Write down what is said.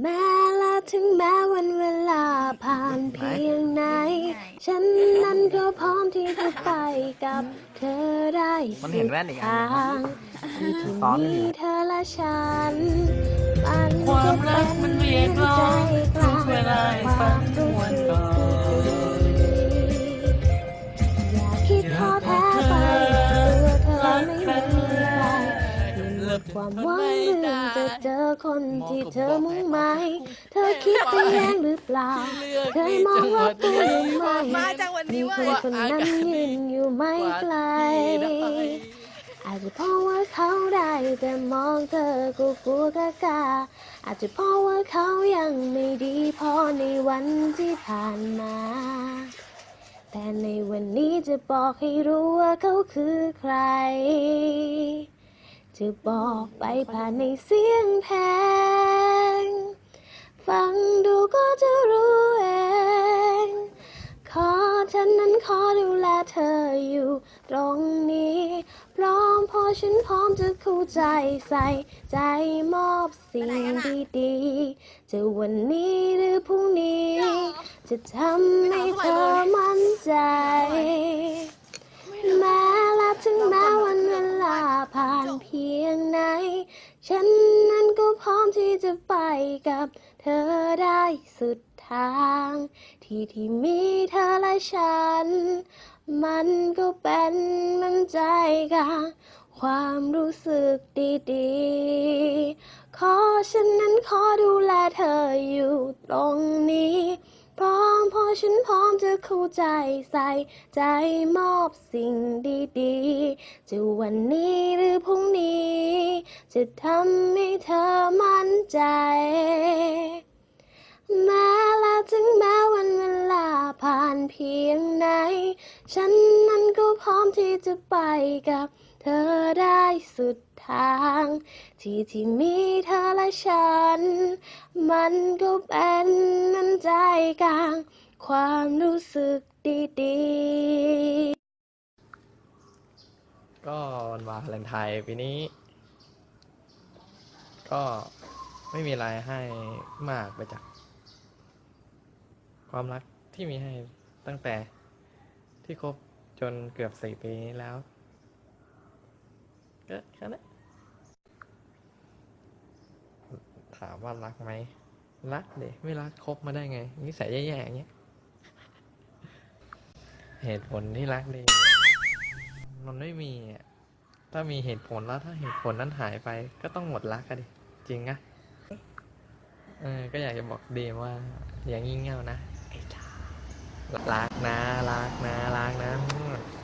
แม้และถึงแม้วันเวลาผ่านเพียงไหน ฉันนั้นก็พร้อมที่จะไปกับเธอได้มันสุเห็นดแว่นอีกอัทานงที่ที่ซ้อนกันมีอยู่เธอและฉันมันความรักมันเรียกร้องใจกทุกเวลาให้ฝันรู้วนสึกก่อนอย่าคิดท้อแท้ไปตัวเธอไม่มีใครเลิกความหวัง เจอคนที่เธอมุ่งหมายเธอคิดไปเองหรือเปล่าเคยมองว่าตัวหรือไม่มีคนคนนั้นยืนอยู่ไม่ไกลอาจจะเพราะว่าเขาได้แต่มองเธอกูกลัวกะกาอาจจะเพราะว่าเขายังไม่ดีพอในวันที่ผ่านมา แต่ในวันนี้จะบอกให้รู้ว่าเขาคือใคร จะบอกไปผ่านในเสียงเพลงฟังดูก็จะรู้เอง ขอฉันนั้นขอดูแลเธออยู่ตรงนี้ พร้อมพอฉันพร้อมจะเข้าใจใส่ใจมอบสิ่งดีๆ จะวันนี้หรือพรุ่งนี้ จะทำให้เธอมั่นใจ ฉันนั้นก็พร้อมที่จะไปกับเธอได้สุดทาง ที่ที่มีเธอและฉัน มันก็เป็นมันใจกลางความรู้สึกดีๆ ขอฉันนั้นขอดูแลเธออยู่ตรงนี้ ฉันพร้อมจะเข้าใจใส่ใจมอบสิ่งดีๆ จะวันนี้หรือพรุ่งนี้ จะทำให้เธอมั่นใจ แม้และถึงแม้วันเวลาผ่านเพียงไหน ฉันนั้นก็พร้อมที่จะไปกับเธอได้สุดทาง ที่ที่มีเธอและฉัน มันก็เป็นเหมันใจกลาง ความรู้สึกดีๆ ก็วันวาเลนไทน์ปีนี้ ก็ไม่มีอะไรให้มากไปจาก ความรักที่มีให้ตั้งแต่ที่คบจนเกือบสี่ปีแล้ว ก็แค่นั้นถามว่ารักไหม รักเดไม่รักคบมาได้ไงนิสัยแย่ๆอย่างเงี้ย เหตุผลที่รักดี มันไม่มีอะถ้ามีเหตุผลแล้วถ้าเหตุผลนั้นหายไป ก็ต้องหมดรักกันดิจริงนะเออก็อยากจะบอกเดมว่า อย่างงี่เง่านะรักนะรักนะรักนะ